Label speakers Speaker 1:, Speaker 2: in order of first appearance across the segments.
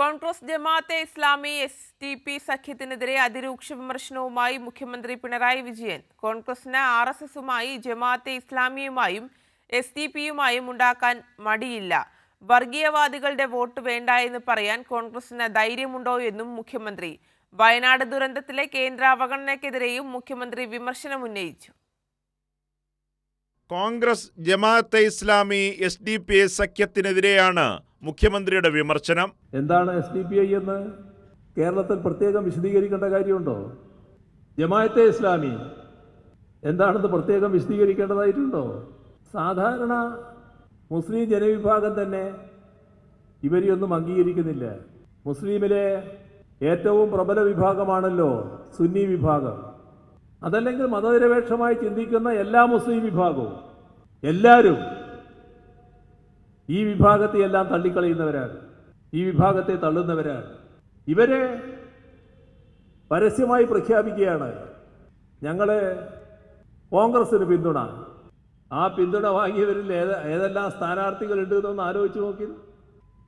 Speaker 1: Congress Jamaat-e Islami S T P സഖ്യത്തിനെതിരെ അതിരൂക്ഷ വിമർശനവുമായി മുഖ്യമന്ത്രി പിണറായി വിജയൻ. കോൺഗ്രസിന് ആർ എസ് എസുമായി ജമാഅത്തെ ഇസ്ലാമിയുമായും എസ് ടി പിയുമായും ഉണ്ടാക്കാൻ മടിയില്ല. വർഗീയവാദികളുടെ വോട്ട് വേണ്ട എന്ന് പറയാൻ കോൺഗ്രസിന് ധൈര്യമുണ്ടോ എന്നും മുഖ്യമന്ത്രി. വയനാട് ദുരന്തത്തിലെ കേന്ദ്ര അവഗണനയ്ക്കെതിരെയും മുഖ്യമന്ത്രി വിമർശനമുന്നയിച്ചു
Speaker 2: Congress Jamaat-e Islami S D P സഖ്യത്തിനെതിരെയാണ് മുഖ്യമന്ത്രിയുടെ വിമർശനം.
Speaker 3: എന്താണ് എസ് ഡി പി ഐ എന്ന്? കേരളത്തിൽ പ്രത്യേകം വിശദീകരിക്കേണ്ട കാര്യമുണ്ടോ? ജമായത്തെ ഇസ്ലാമി എന്താണെന്ന് പ്രത്യേകം വിശദീകരിക്കേണ്ടതായിട്ടുണ്ടോ? സാധാരണ മുസ്ലിം ജനവിഭാഗം തന്നെ ഇവരെയൊന്നും അംഗീകരിക്കുന്നില്ല. മുസ്ലിമിലെ ഏറ്റവും പ്രബല വിഭാഗമാണല്ലോ സുന്നി വിഭാഗം. അതല്ലെങ്കിൽ മതനിരപേക്ഷമായി ചിന്തിക്കുന്ന എല്ലാ മുസ്ലിം വിഭാഗവും എല്ലാവരും ഈ വിഭാഗത്തെ എല്ലാം തള്ളിക്കളയുന്നവരാണ്. ഈ വിഭാഗത്തെ തള്ളുന്നവരാണ്. ഇവരെ പരസ്യമായി പ്രഖ്യാപിക്കുകയാണ്. ഞങ്ങൾ കോൺഗ്രസിന് പിന്തുണ. ആ പിന്തുണ വാങ്ങിയവരിൽ ഏത ഏതെല്ലാം സ്ഥാനാർത്ഥികളുണ്ട് എന്നൊന്ന് ആലോചിച്ച് നോക്കി.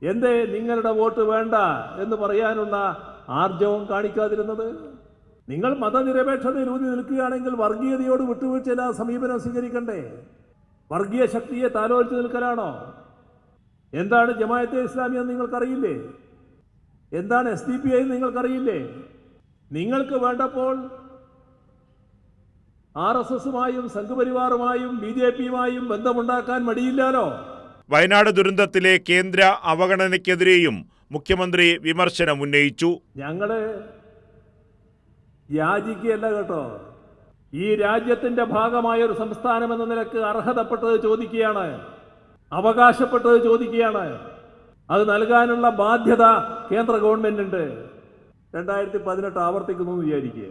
Speaker 3: എന്തേ നിങ്ങളുടെ വോട്ട് വേണ്ട എന്ന് പറയാനുള്ള ആർജവം കാണിക്കാതിരുന്നത്? നിങ്ങൾ മതനിരപേക്ഷതയിൽ ഊന്നി നിൽക്കുകയാണെങ്കിൽ വർഗീയതയോട് വിട്ടുവീഴ്ചയില്ലാതെ സമീപനം സ്വീകരിക്കണ്ടേ? വർഗീയ ശക്തിയെ താലോലിച്ച് നിൽക്കലാണോ? എന്താണ് ജമായത്തെ ഇസ്ലാമി എന്ന് നിങ്ങൾക്കറിയില്ലേ? എന്താണ് എസ് ഡി പി ഐ എന്ന് നിങ്ങൾക്കറിയില്ലേ? നിങ്ങൾക്ക് വേണ്ടപ്പോൾ ആർ എസ് എസുമായും സംഘപരിവാറുമായും ബി ജെ പിയുമായും ബന്ധമുണ്ടാക്കാൻ മടിയില്ലാലോ?
Speaker 2: വയനാട് ദുരന്തത്തിലെ കേന്ദ്ര അവഗണനയ്ക്കെതിരെയും മുഖ്യമന്ത്രി വിമർശനം ഉന്നയിച്ചു.
Speaker 3: ഞങ്ങൾ യാചിക്കുകയല്ല കേട്ടോ. ഈ രാജ്യത്തിന്റെ ഭാഗമായ ഒരു സംസ്ഥാനം എന്ന നിലയ്ക്ക് അർഹതപ്പെട്ടത് ചോദിക്കുകയാണ്. അവകാശപ്പെട്ടത് ചോദിക്കുകയാണ്. അത് നൽകാനുള്ള ബാധ്യത കേന്ദ്ര ഗവൺമെന്റുണ്ട് രണ്ടായിരത്തി പതിനെട്ട് ആവർത്തിക്കുന്നു എന്ന് വിചാരിക്കുക.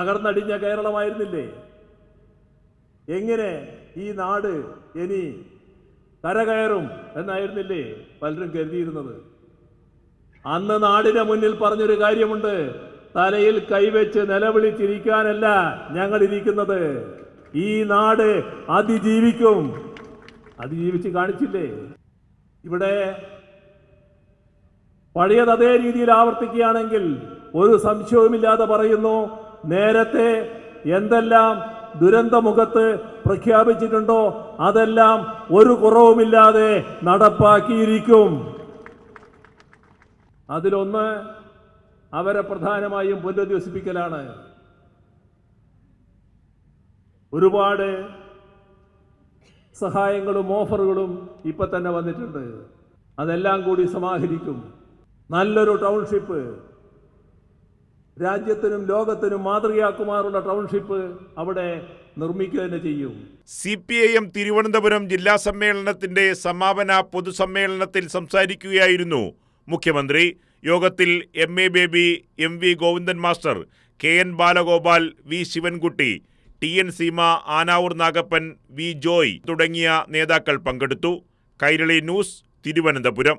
Speaker 3: തകർന്നടിഞ്ഞ കേരളമായിരുന്നില്ലേ? എങ്ങനെ ഈ നാട് ഇനി കരകയറും എന്നായിരുന്നില്ലേ പലരും കരുതിയിരുന്നത്? അന്ന് നാടിന് മുന്നിൽ പറഞ്ഞൊരു കാര്യമുണ്ട്. തലയിൽ കൈവച്ച് നിലവിളിച്ചിരിക്കാനല്ല ഞങ്ങൾ ഇരിക്കുന്നത് ഈ നാട് അതിജീവിക്കും. അതിജീവിച്ച് കാണിച്ചില്ലേ? ഇവിടെ പഴയത് അതേ രീതിയിൽ ആവർത്തിക്കുകയാണെങ്കിൽ ഒരു സംശയവുമില്ലാതെ പറയുന്നു നേരത്തെ എന്തെല്ലാം ദുരന്തമുഖത്ത് പ്രഖ്യാപിച്ചിട്ടുണ്ടോ അതെല്ലാം ഒരു കുറവുമില്ലാതെ നടപ്പാക്കിയിരിക്കും. അതിലൊന്ന് അവരെ പ്രധാനമായും പുനരധിവസിപ്പിക്കലാണ്. ഒരുപാട് സഹായങ്ങളും ഓഫറുകളും ഇപ്പൊ തന്നെ വന്നിട്ടുണ്ട്. അതെല്ലാം കൂടി സമാഹരിക്കും. നല്ലൊരു ടൗൺഷിപ്പ്. രാജ്യത്തിനും ലോകത്തിനും മാതൃകയാക്കുമാറുള്ള ടൗൺഷിപ്പ് അവിടെ നിർമ്മിക്കുക തന്നെ ചെയ്യും.
Speaker 2: C P I M Thiruvananthapuram ജില്ലാ സമ്മേളനത്തിന്റെ സമാപന പൊതുസമ്മേളനത്തിൽ സംസാരിക്കുകയായിരുന്നു മുഖ്യമന്ത്രി. യോഗത്തിൽ M A Baby M V Govindan master K N Balagopal V Sivankutty T. N. Seema Anavoor Nagappan V. Joy തുടങ്ങിയ നേതാക്കൾ പങ്കെടുത്തു. കൈരളി ന്യൂസ് തിരുവനന്തപുരം.